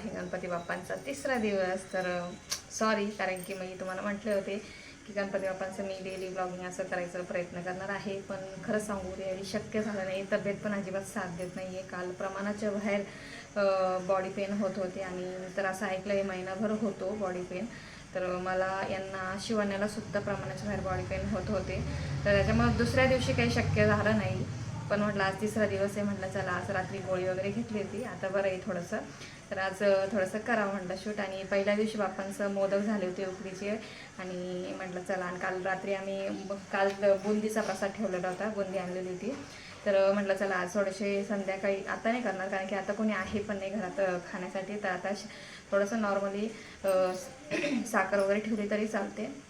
आहे. गणपती बाप्पांचा तिसरा दिवस. तर सॉरी कारण की मी तुम्हाला म्हटले होते की गणपती बाप्पांचं मी डेली ब्लॉगिंग असं करायचा प्रयत्न करणार आहे. पण खरं सांगू यावेळी शक्य झालं नाही. तब्येत पण अजिबात साथ देत नाही आहे काल प्रमाणाच्या बाहेर बॉडी पेन होत होते. आणि तर असं ऐकलं आहे महिनाभर होतो बॉडी पेन तर मला यांना शिवण्याला सुद्धा प्रमाणाच्या बाहेर बॉडी पेन होत होते. तर त्याच्यामुळे दुसऱ्या दिवशी काही शक्य झालं नाही. पण म्हटलं आज तिसरा दिवस आहे. म्हटलं चला आज रात्री गोळी वगैरे घेतली होती. आता बरं आहे थोडंसं. तर आज थोडंसं करावं म्हटलं शूट. आणि पहिल्या दिवशी बाप्पांचं मोदक झाले होते उकडीचे. आणि म्हटलं चला आणि काल रात्री आम्ही काल बुंदीचा प्रसाद ठेवलेला होता. बुंदी आणलेली होती. तर म्हटलं चला आज थोडेसे संध्याकाळी आता नाही करणार कारण की आता कोणी आहे पण नाही घरात खाण्यासाठी. तर आता श- थोडंसं नॉर्मली साखर वगैरे ठेवली तरी चालते.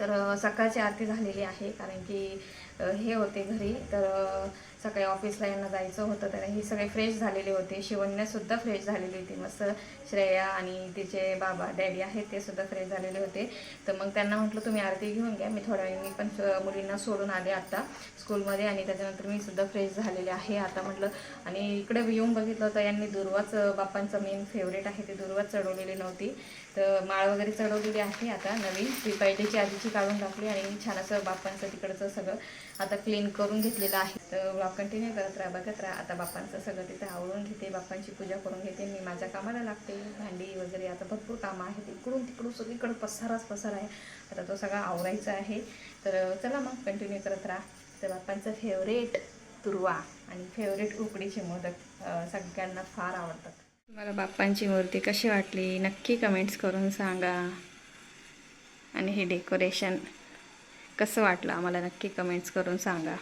तर सकाळची आरती झालेली आहे. कारण की हे होते घरी. तर सकाळी ऑफिसला यांना जायचं होतं. तर हे सगळे फ्रेश झालेले होते. शिवण्यासुद्धा फ्रेश झालेली होती. मस्त श्रेया आणि तिचे बाबा डॅडी आहेत ते सुद्धा फ्रेश झालेले होते. तर मग त्यांना म्हटलं तुम्ही आरती घेऊन घ्या. मी थोड्या वेळी पण मुलींना सोडून आले आता स्कूलमध्ये आणि त्याच्यानंतर मी सुद्धा फ्रेश झालेले आहे. आता म्हटलं आणि इकडे येऊन बघितलं तर यांनी दुर्वाच बाप्पांचं मेन फेवरेट आहे. ते दुर्वाच चढवलेली नव्हती. तर माळ वगैरे चढवलेली आहे आता नवीन. ती पहिलीची आधीची काढून टाकली आणि छान असं बाप्पांचं तिकडचं सगळं आता क्लीन करून घेतलेलं आहे. तर ब्लॉग कंटिन्यू करत राहा बघत राहा. आता बाप्पांचं सगळं तिथे आवडून घेते बाप्पांची पूजा करून घेते मी माझ्या कामाला लागते भांडी वगैरे आता भरपूर कामं आहेत. इकडून तिकडून सगळीकडं पसाराच पसार आहे. आता तो सगळा आवरायचा आहे. तर चला मग कंटिन्यू करत राहा. तर बाप्पांचं फेवरेट तुरवा आणि फेवरेट उकडीचे मोदक सगळ्यांना फार आवडतात. तुम्हाला बाप्पांची मूर्ती कशी वाटली? नक्की कमेंट्स करून सांगा. आणि हे डेकोरेशन कसं वाटलं आम्हाला नक्की कमेंट्स करून सांगा.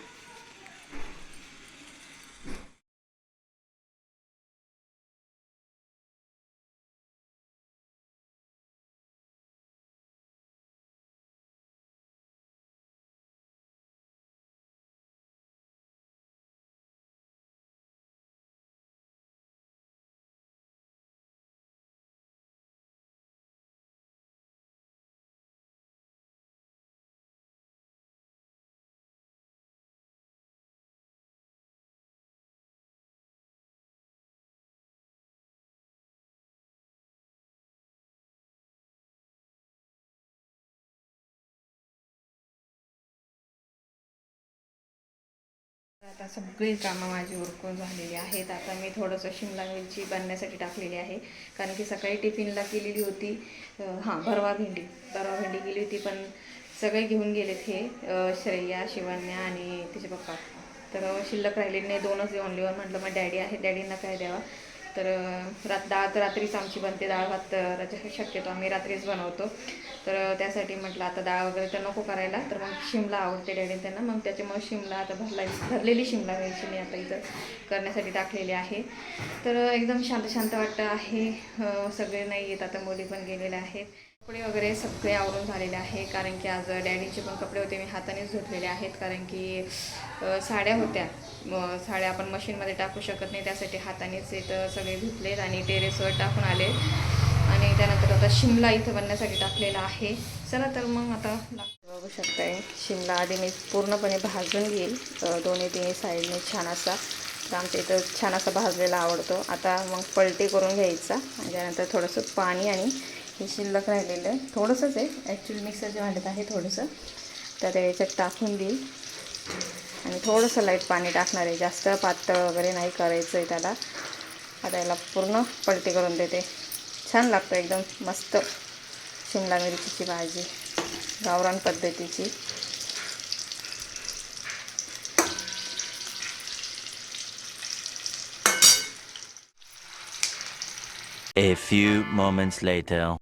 आता सगळी कामं माझी उरकून झालेली आहेत. आता मी थोडंसं शिमला मिरची बनण्यासाठी टाकलेली आहे. कारण की सकाळी टिफिनला केलेली होती हां भरवा भेंडी. भरवा भेंडी केली होती पण सगळे घेऊन गेलेत हे श्रेया शिवण्या आणि तिचे पप्पा. तर शिल्लक राहिलेली नाही दोनच ओनली वन म्हटलं मग डॅडी आहे डॅडींना काय द्यावा? तर रात डाळ तर रात्रीच आमची बनते डाळ भात तर शक्यतो आम्ही रात्रीच बनवतो. तर त्यासाठी म्हटलं आता डाळ वगैरे तर नको करायला तर मग शिमला आवडते डॅडी त्यांना. मग त्याच्यामुळे शिमला आता भरला भरलेली शिमला मिरची मी आता इथं करण्यासाठी टाकलेली आहे. तर एकदम शांत शांत वाटतं आहे. सगळे नाही येत आता मुली पण गेलेल्या आहेत. कपडे वगैरे सगळे आवरून झालेले आहे कारण की आज डॅडीचे पण कपडे होते मी हातानेच धुतलेले आहेत कारण की साड्या होत्या. साड्या आपण मशीनमध्ये टाकू शकत नाही त्यासाठी हातानेच इथं सगळे धुतलेत आणि टेरेसवर टाकून आले. आणि त्यानंतर आता शिमला इथं बनण्यासाठी टाकलेला आहे. चला तर मग आता बघू शकताय शिमला आधी मी पूर्णपणे भाजून घेईल. दोन्ही तिन्ही साईडने छान असा तर आमच्या इथं छान असा भाजलेला आवडतो. आता मग पलटी करून घ्यायचा. आणि त्यानंतर थोडंसं पाणी आणि हे शिल्लक राहिलेलं आहे. थोडंसंच आहे. ॲक्च्युली मिक्सरच्या भांड्यात आहे थोडंसं. तर याच्यात टाकून देईल. आणि थोडंसं लाइट पाणी टाकणार आहे. जास्त पातळ वगैरे नाही करायचं आहे त्याला. आता याला पूर्ण पलटी करून देते. छान लागतं एकदम मस्त शिमला मिरचीची भाजी. गावरान पद्धतीची. A few moments later.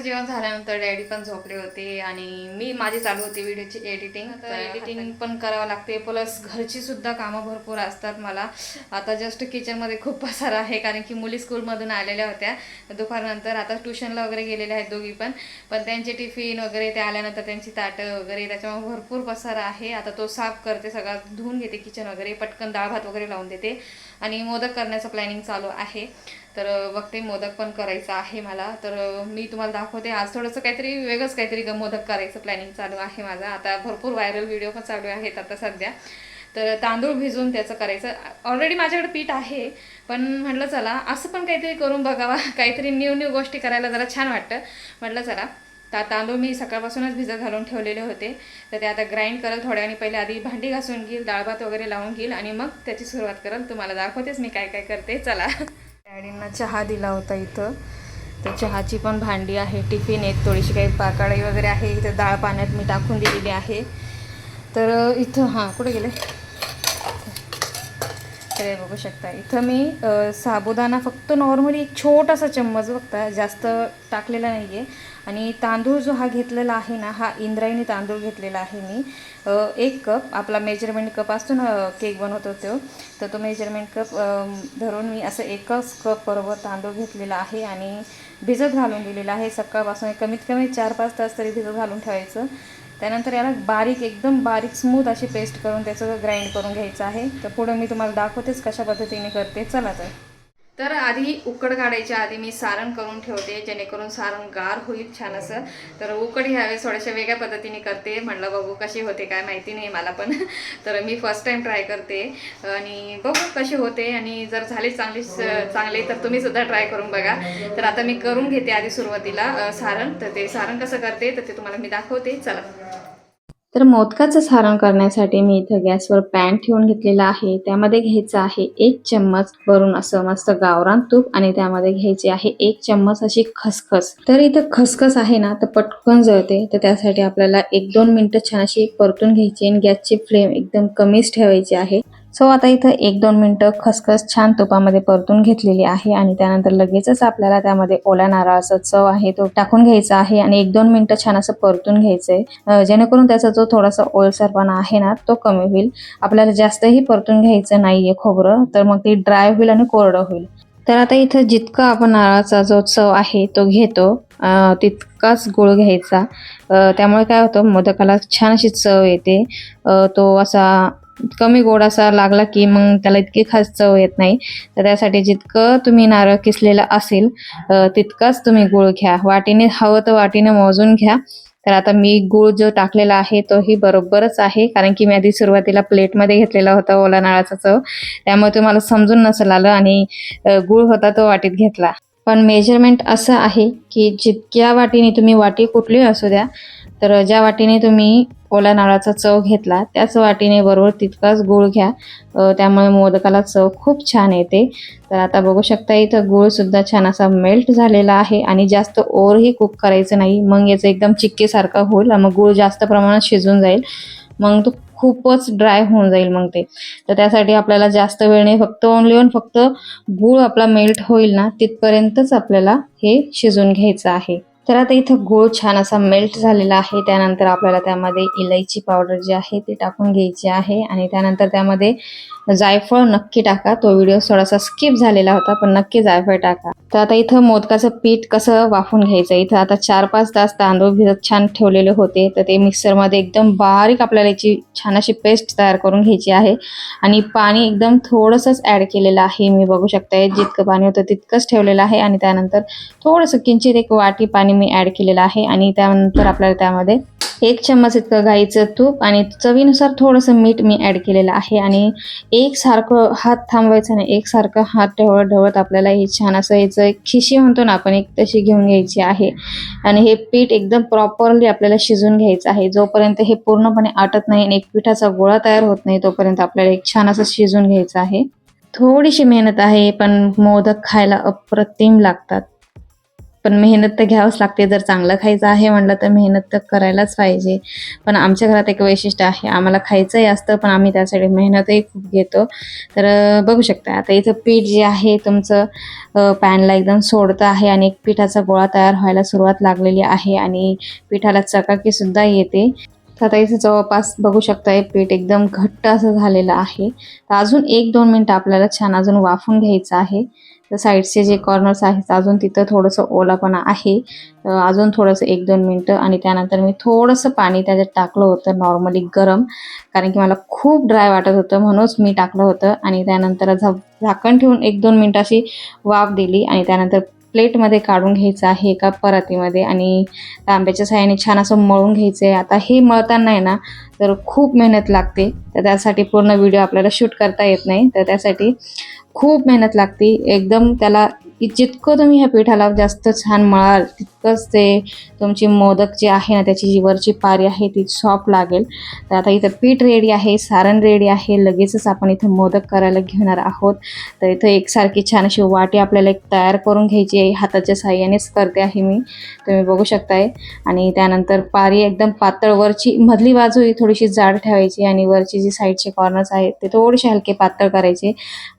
दुपारचं जेवण झाल्यानंतर डॅडी पण झोपले होते आणि मी माझी चालू होती व्हिडिओची एडिटिंग. तर एडिटिंग पण करावं लागते. प्लस घरची सुद्धा कामं भरपूर असतात मला. आता जस्ट किचनमध्ये खूप पसार आहे कारण की मुली स्कूलमधून आलेल्या होत्या. दुपारनंतर आता ट्युशनला वगैरे गेलेल्या आहेत दोघी पण. पण त्यांचे टिफिन वगैरे ते आल्यानंतर त्यांची ताटं वगैरे त्याच्यामुळे भरपूर पसारा आहे. आता तो साफ करते सगळा धुवून घेते किचन वगैरे. पटकन डाळ भात वगैरे लावून देते. आणि मोदक करण्याचं प्लॅनिंग चालू आहे. तर बघते मोदक पण करायचं आहे मला. तर मी तुम्हाला दाखवते. आज थोडंसं काहीतरी वेगळंच काहीतरी ग- मोदक करायचं प्लॅनिंग चालू आहे माझा. आता भरपूर व्हायरल व्हिडिओ पण चालू आहेत आता सध्या. तर तांदूळ भिजवून त्याचं करायचं. ऑलरेडी माझ्याकडे पीठ आहे पण म्हटलं चला असं पण काहीतरी करून बघावा. काहीतरी न्यू न्यू गोष्टी करायला जरा छान वाटतं. म्हटलं चला ता तांदूळ मी सकाळपासूनच भिजत घालून ठेवलेले होते. तर ते आता ग्राइंड करल थोड्या आणि पहिले आधी भांडी घासून घेईल डाळ भात वगैरे लावून घेईल आणि मग त्याची सुरुवात करल. तुम्हाला दाखवतेच मी काय काय करते. चला. डॅडींना चहा दिला होता इथं. तर चहाची पण भांडी आहे टिफिन आहेत थोडीशी काही पाकाळी वगैरे आहे. इथं डाळ पाण्यात मी टाकून दिलेली आहे. तर इथं हां कुठे गेले? तर हे बघू शकता. इथं मी साबुदाणा फक्त नॉर्मली एक छोटासा चम्मच बघता जास्त टाकलेला नाही आहे आणि तांदूळ जो हा घेतलेला आहे ना हा इंद्रायणी तांदूळ घेतलेला आहे मी. एक कप आपला मेजरमेंट कप असतो ना केक बनवतो तो तर तो मेजरमेंट कप धरून मी असं एकच कप बरोबर तांदूळ घेतलेला आहे आणि भिजत घालून दिलेला आहे. सकाळपासून कमीत कमी चार पाच तास तरी भिजत घालून ठेवायचं. त्यानंतर याला बारीक एकदम बारीक स्मूथ अशी पेस्ट करून त्याचं ग्राइंड करून घ्यायचं आहे. तर पुढं मी तुम्हाला दाखवतेच कशा पद्धतीने करते. चला तर. तर आधी उकड काढायच्या आधी मी सारण करून ठेवते जेणेकरून सारण गार होईल छान असं. तर उकड ह्यावेळेस थोड्याशा वेगळ्या पद्धतीने करते. म्हटलं बघू कशी होते काय माहिती नाही मला पण. तर मी फर्स्ट टाईम ट्राय करते. आणि बघू कशी होते. आणि जर झाले चांगली चांगले तर तुम्ही सुद्धा ट्राय करून बघा. तर आता मी करून घेते आधी सुरुवातीला सारण. तर ते सारण कसं करते तर ते तुम्हाला मी दाखवते. चला. तर मोदकाचं सारण करण्यासाठी मी इथं गॅसवर पॅन ठेवून घेतलेला आहे. त्यामध्ये घ्यायचं आहे एक चम्मच वरून असं मस्त गावरान तूप आणि त्यामध्ये घ्यायची आहे एक चम्मच अशी खसखस. तर इथं खसखस आहे ना तर पटकन जळते. तर त्यासाठी आपल्याला एक दोन मिनिटं छान अशी परतून घ्यायची आणि गॅसची फ्लेम एकदम कमीच ठेवायची आहे. सो आता इथं एक दोन मिनटं खसखस छान तुपामध्ये परतून घेतलेली आहे आणि त्यानंतर लगेचच आपल्याला त्यामध्ये ओल्या नारळाचा चव आहे तो टाकून घ्यायचा आहे आणि एक दोन मिनटं छान असं परतून घ्यायचंय. आहे जेणेकरून त्याचा जो थोडासा ओलसरपणा आहे ना तो कमी होईल. आपल्याला जास्तही परतून घ्यायचं नाहीये खोबरं तर मग ते ड्राय होईल आणि कोरडं होईल. तर आता इथं जितका आपण नारळाचा जो चव आहे तो घेतो तितकाच गुळ घ्यायचा. त्यामुळे काय होतं मोदकाला छान अशी चव येते. तो असा कमी गोड असा लागला की मग त्याला इतकी खास चव येत नाही. तर त्यासाठी जितकं तुम्ही नारळ किसलेला असेल तितकाच तुम्ही गुळ घ्या. वाटीने हवं तर वाटीने मोजून घ्या. तर आता मी गुळ जो टाकलेला आहे तोही बरोबरच आहे. कारण की मी आधी सुरुवातीला प्लेटमध्ये घेतलेला होता ओला नारळाचा चव. त्यामुळे तुम्हाला समजून नसेल आलं आणि गुळ होता तो वाटीत घेतला. पण मेजरमेंट असं आहे की जितक्या वाटीने तुम्ही वाटी कुठली असू द्या तर ज्या वाटीने तुम्ही ओला नारळाचा चव घेतला त्याच वाटीने बरोबर तितकाच गुळ घ्या. त्यामुळे मोदकाला चव खूप छान येते. तर आता बघू शकता इथं गूळसुद्धा छान असा मेल्ट झालेला आहे आणि जास्त ओव्हरही कुक करायचं नाही. मग याचं एकदम चिक्केसारखा होईल मग गूळ जास्त प्रमाणात शिजून जाईल. मग तो खूपच ड्राय होऊन जाईल मग ते. तर त्यासाठी आपल्याला जास्त वेळ नाही. फक्त ओनली ओन फक्त गूळ आपला मेल्ट होईल ना तिथपर्यंतच आपल्याला हे शिजून घ्यायचं आहे. तर आता इथं गोळ छान असा मेल्ट झालेला आहे. त्यानंतर आपल्याला त्यामध्ये इलायची पावडर जी आहे ती टाकून घ्यायची आहे आणि त्यानंतर त्यामध्ये जायफळ नक्की टाका. तो व्हिडिओ थोडासा स्किप झालेला होता पण नक्की जायफळ टाका. तर आता इथं मोदकाचं पीठ कसं वाफून घ्यायचं? इथं आता चार पाच तास तांदूळ भिजत छान ठेवलेले होते. तर ते मिक्सरमध्ये एकदम बारीक आपल्याला याची छान अशी पेस्ट तयार करून घ्यायची आहे. आणि पाणी एकदम थोडंसंच ॲड केलेलं आहे. मी बघू शकते जितकं पाणी होतं तितकंच ठेवलेलं आहे. आणि त्यानंतर थोडंसं किंचित एक वाटी पाणी मी ॲड केलेलं आहे. आणि त्यानंतर आपल्याला त्यामध्ये एक चम्मच इतकं गाईचं तूप आणि चवीनुसार थोडंसं मीठ मी ॲड केलेलं आहे. आणि एकसारखं हात थांबवायचा नाही एकसारखं हात ढवळत ढवळत आपल्याला हे छान असं याचं एक खिशी म्हणतो ना आपण एक तशी घेऊन घ्यायची आहे. आणि हे पीठ एकदम प्रॉपरली आपल्याला शिजून घ्यायचं आहे. जोपर्यंत हे पूर्णपणे आटत नाही आणि एक पिठाचा गोळा तयार होत नाही तोपर्यंत आपल्याला एक छान असं शिजून घ्यायचं आहे. थोडीशी मेहनत आहे पण मोदक खायला अप्रतिम लागतात. पण मेहनत तर घ्यावंच लागते. जर चांगलं खायचं आहे म्हणलं तर मेहनत तर करायलाच पाहिजे. पण आमच्या घरात एक वैशिष्ट्य आहे. आम्हाला खायचंही असतं पण आम्ही त्यासाठी मेहनतही खूप घेतो. तर बघू शकता. आता इथं पीठ जे आहे तुमचं पॅनला एकदम सोडतं आहे आणि एक पिठाचा गोळा तयार व्हायला सुरुवात लागलेली आहे आणि पिठाला चकाकीसुद्धा येते. तर आता इथे जवळपास बघू शकता पीठ एकदम घट्ट असं झालेलं आहे. तर अजून एक दोन मिनटं आपल्याला छान अजून वाफून घ्यायचं आहे. तर साईडचे जे कॉर्नर्स आहेत अजून तिथं थोडंसं ओलापणा आहे. तर अजून थोडंसं एक दोन मिनटं आणि त्यानंतर मी थोडंसं पाणी त्याच्यात टाकलं होतं नॉर्मली गरम. कारण की मला खूप ड्राय वाटत होतं म्हणूनच मी टाकलं होतं. आणि त्यानंतर झा झाकण ठेवून एक दोन मिनटं अशी वाफ दिली आणि त्यानंतर प्लेटमध्ये काढून घ्यायचं आहे एका परातीमध्ये आणि तांब्याच्या साह्याने छान असं मळून घ्यायचं आहे. आता हे मळताना आहे ना तर खूप मेहनत लागते. तर त्यासाठी पूर्ण व्हिडिओ आपल्याला शूट करता येत नाही. तर त्यासाठी खूप मेहनत लागते. एकदम त्याला की जितकं तुम्ही ह्या पिठाला जास्त छान मळाल तितकंच ते तुमची मोदक जे आहे ना त्याची जी वरची पारी आहे ती सॉफ्ट लागेल. तर आता इथं पीठ रेडी आहे सारण रेडी आहे लगेचच आपण इथं मोदक करायला घेणार आहोत. तर इथं एकसारखी छान अशी वाटी आपल्याला एक तयार करून घ्यायची आहे हाताच्या साह्यानेच करते आहे मी. तुम्ही बघू शकताय. आणि त्यानंतर पारी एकदम पातळ वरची मधली बाजू ही थोडीशी जाड ठेवायची आणि वरची जी साईडचे कॉर्नर्स आहेत ते थोडेसे हलके पातळ करायचे.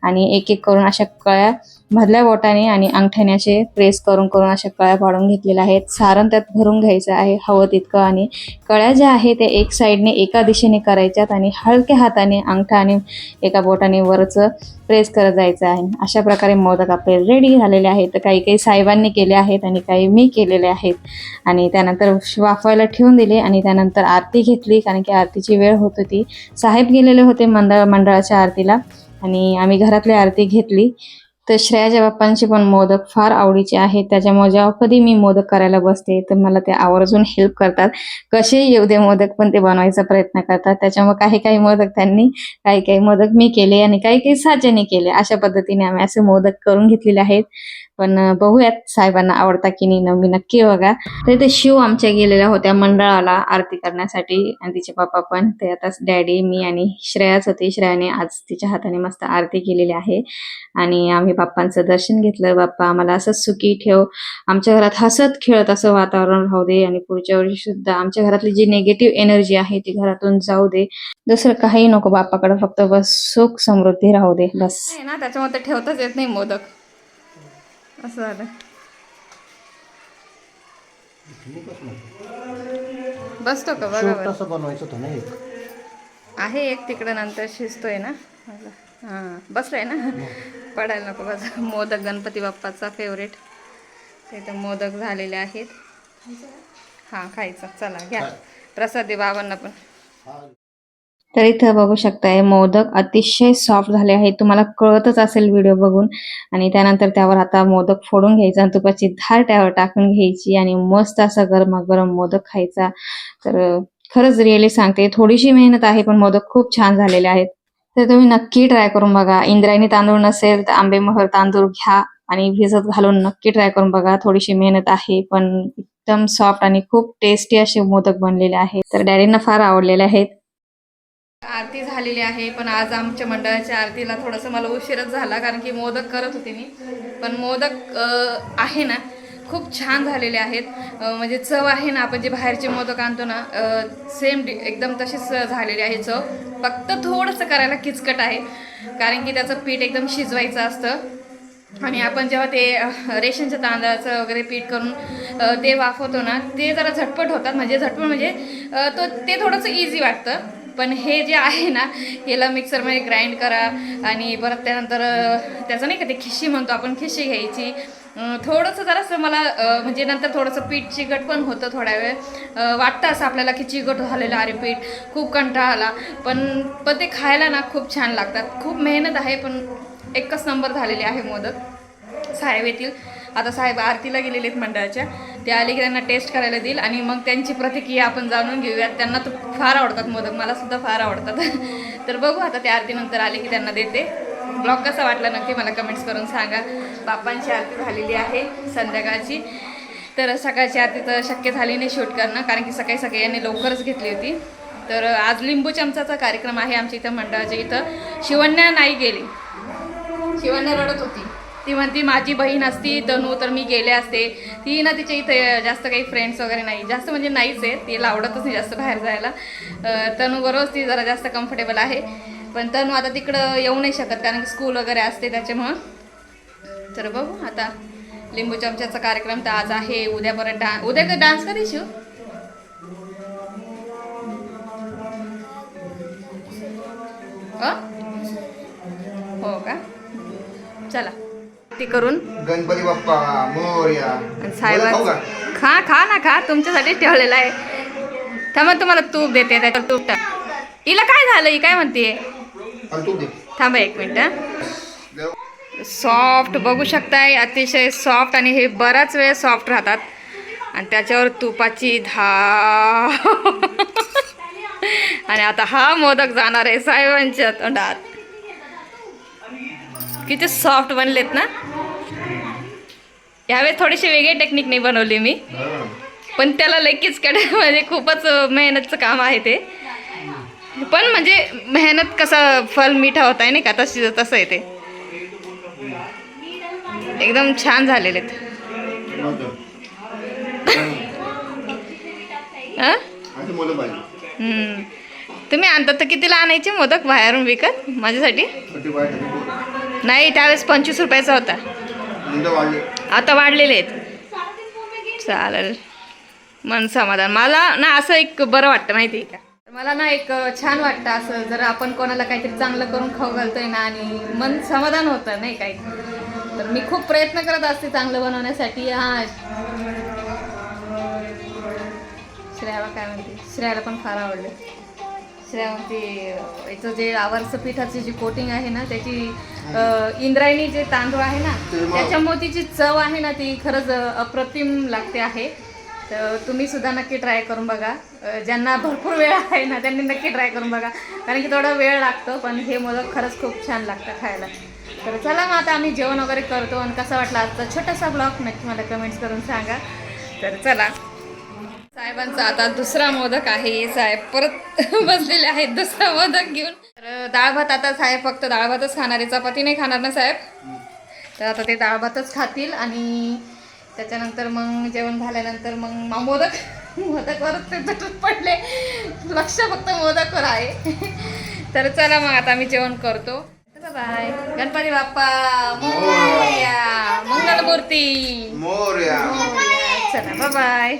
आणि एक एक करून अशा कळ्या मधल्या बोटाने आणि अंगठ्याने असे प्रेस करून करून अशा कळ्या पाडून घेतलेल्या आहेत. सारण त्यात भरून घ्यायचं आहे. हवं तितकं आणि कळ्या ज्या आहेत त्या एक साईडने एका दिशेने करायच्यात आणि हलक्या हाताने अंगठा आणि एका बोटाने वरचं प्रेस करत जायचं आहे. अशा प्रकारे मोदक आपले रेडी झालेले आहेत. तर काही काही साहेबांनी केले आहेत आणि काही मी केलेले आहेत. आणि त्यानंतर वाफवायला ठेवून दिले आणि त्यानंतर आरती घेतली. कारण की आरतीची वेळ होत होती. साहेब गेलेले होते मंडळ मंडळाच्या आरतीला आणि आम्ही घरातली आरती घेतली. तर श्रेयाच्या बाप्पांचे पण मोदक फार आवडीचे आहेत. त्याच्यामुळे जेव्हा कधी मी मोदक करायला बसते तर मला ते आवर्जून हेल्प करतात. कसे येऊ दे मोदक पण ते बनवायचा प्रयत्न करतात. त्याच्यामुळे काही काही मोदक त्यांनी काही काही मोदक मी केले आणि काही काही साच्याने केले. अशा पद्धतीने आम्ही असे मोदक करून घेतलेले आहेत. पण बघूयात साहेबांना आवडता की नाही नवी नक्की बघा. तर इथे शिव आमच्या गेलेल्या होत्या मंडळाला आरती करण्यासाठी. आणि तिचे पप्पा पण. ते आता डॅडी मी आणि श्रेयाच होती. श्रेयाने आज तिच्या हाताने मस्त आरती केलेली आहे. आणि आम्ही बाप्पांचं दर्शन घेतलं. बाप्पा आम्हाला असंच सुखी ठेव. आमच्या घरात हसत खेळत असं वातावरण राहू दे. आणि पुढच्या वर्षी सुद्धा आमच्या घरातली जी निगेटिव्ह एनर्जी आहे ती घरातून जाऊ दे. दुसरं काही नको बाप्पाकडे. फक्त बस सुख समृद्धी राहू दे. बस. ना त्याच्यामध्ये ठेवताच येत नाही मोदक. असं झालं. बसतो का? बघा बनवायचं होतं ना एक. आहे एक तिकडं नंतर शिजतोय ना. हां बसलाय ना. पडायला नको बस. मोदक गणपती बाप्पाचा फेवरेट ते तर मोदक झालेले आहेत. हां खायचं. चला घ्या. प्रसाद दे बाबांना पण. तर इथं बघू शकताय मोदक अतिशय सॉफ्ट झाले आहेत. तुम्हाला कळतच असेल व्हिडिओ बघून. आणि त्यानंतर त्यावर आता मोदक फोडून घ्यायचा आणि तुपाची धार त्यावर टाकून घ्यायची आणि मस्त असा गरमागरम मोदक खायचा. तर खरंच रिअली सांगते थोडीशी मेहनत आहे पण मोदक खूप छान झालेले आहेत. तर तुम्ही नक्की ट्राय करून बघा. इंद्रायणी तांदूळ नसेल तर आंबेमोहर तांदूळ घ्या आणि भिजत घालून नक्की ट्राय करून बघा. थोडीशी मेहनत आहे पण एकदम सॉफ्ट आणि खूप टेस्टी असे मोदक बनलेले आहेत. तर डॅडींना फार आवडलेले आहेत. आरती झालेली आहे पण आज आमच्या मंडळाच्या आरतीला थोडंसं मला उशीरच झाला कारण की मोदक करत होते मी. पण मोदक आहे ना खूप छान झालेले आहेत. म्हणजे चव आहे ना आपण जे बाहेरचे मोदक आणतो ना सेम एकदम तशीच झालेली आहे चव. फक्त थोडंसं करायला किचकट आहे कारण की त्याचं पीठ एकदम शिजवायचं असतं. आणि आपण जेव्हा ते रेशनच्या तांदळाचं वगैरे पीठ करून ते वाफवतो ना ते जरा झटपट होतात. म्हणजे झटपट म्हणजे तो ते थोडंसं इझी वाटतं. पण हे जे आहे ना याला मिक्सरमध्ये ग्राइंड करा आणि परत त्यानंतर त्याचं नाही का ते खिशी म्हणतो आपण खिशी घ्यायची. थोडंसं जरासं मला म्हणजे नंतर थोडंसं पीठ चिकट पण होतं थोड्या वेळ. वाटतं असं आपल्याला की चिकट झालेलं अरे पीठ खूप कंटाळा आला. पण पण ते खायला ना खूप छान लागतात. खूप मेहनत आहे पण एकच नंबर झालेली आहे मोदक. साहेब येतील. आता साहेब आरतीला गेलेले आहेत मंडळाच्या. ते आले की त्यांना टेस्ट करायला देईल आणि मग त्यांची प्रतिक्रिया आपण जाणून घेऊयात. त्यांना तर फार आवडतात मोदक. मला सुद्धा फार आवडतात. तर बघू आता ते आरतीनंतर आले की त्यांना देते. ब्लॉग कसा वाटला नक्की मला कमेंट्स करून सांगा. बाप्पांची आरती झालेली आहे संध्याकाळची. तर सकाळची आरती तर शक्य झाली नाही शूट करणं कारण की सकाळी सकाळी यांनी लवकरच घेतली होती. तर आज लिंबू चमचाचा कार्यक्रम आहे आमच्या इथं मंडळाच्या इथं. शिवण्या नाही गेली. शिवण्या रडत होती. ती म्हणती माझी बहीण असती तनू तर मी गेले असते. ती ना तिच्या इथे जास्त काही फ्रेंड्स वगैरे नाही. जास्त म्हणजे नाहीच आहे. तिला आवडतच नाही जास्त बाहेर जायला. तनू बरोबर ती जरा जास्त कम्फर्टेबल आहे. पण तनू आता तिकडं येऊ नाही शकत कारण की स्कूल वगैरे असते त्याच्यामुळं. तर बघू आता. लिंबू चमच्याचा कार्यक्रम तर आज आहे. उद्या परत डा उद्या का डान्स कधी शिव हो का? चला. ती करून. गणपती बाप्पा मोर्या? खा खा ना खा. तुमच्यासाठी ठेवलेला आहे. थांबा तुम्हाला तूप देते त्याच्यात तूप टाक. हिला काय झालं? ही काय म्हणते? थांबा एक मिनिट. सॉफ्ट बघू शकताय अतिशय सॉफ्ट आणि हे बराच वेळ सॉफ्ट राहतात. आणि त्याच्यावर तुपाची धा आणि आता हा मोदक जाणार आहे साहेबांच्या तोंडात. किती सॉफ्ट बनलेत ना? यावेळेस थोडीशी वेगळी टेक्निकने बनवली मी. पण त्याला लगेच कडे म्हणजे खूपच मेहनतचं काम आहे ते. पण म्हणजे मेहनत कसं फल मिठा होत आहे नाही का? तशी तसं आहे ते. एकदम छान झालेले हं? तुम्ही आणतात तर कितीला आणायचे? मोदक बाहेरून विकत? माझ्यासाठी? नाही त्यावेळेस पंचवीस रुपयाचा होता. आता वाढलेले आहेत. चालेल. मन समाधान. मला ना असं एक बरं वाटतं माहिती आहे का? मला ना एक छान वाटतं असं जर आपण कोणाला काहीतरी चांगलं करून खाऊ घालतोय ना आणि मन समाधान होतं नाही काही तर मी खूप प्रयत्न करत असते चांगलं बनवण्यासाठी. हा. श्रेयाला काय म्हणते. श्रेयाला पण फार आवडले. याचं जे आवारचं पिठाची जी कोटिंग आहे ना त्याची इंद्रायणी जे तांदूळ आहे ना त्याच्या मोतीची चव आहे ना ती खरंच अप्रतिम लागते आहे. तर तुम्ही सुद्धा नक्की ट्राय करून बघा. ज्यांना भरपूर वेळ आहे ना त्यांनी नक्की ट्राय करून बघा. कारण की थोडा वेळ लागतो पण हे मोदक खरंच खूप छान लागतं खायला. तर चला मग आता आम्ही जेवण वगैरे करतो. आणि कसा वाटला आजचा छोटासा ब्लॉग नक्की मला कमेंट्स करून सांगा. तर चला. साहेबांचा आता दुसरा मोदक आहे. साहेब परत बसलेले आहेत दुसरा मोदक घेऊन. तर डाळ भात आता साहेब फक्त डाळ भातच खाणार आहे. चपाती नाही खाणार ना साहेब? तर आता ते डाळ भातच खातील आणि त्याच्यानंतर मग जेवण झाल्यानंतर मग मोदक मोदकवरच ते तुटून पडले. लक्ष फक्त मोदकवर आहे. तर चला मग आता मी जेवण करतो. बाय. गणपती बाप्पा. मोरया. मंगलमूर्ती. मोरया. चला बाय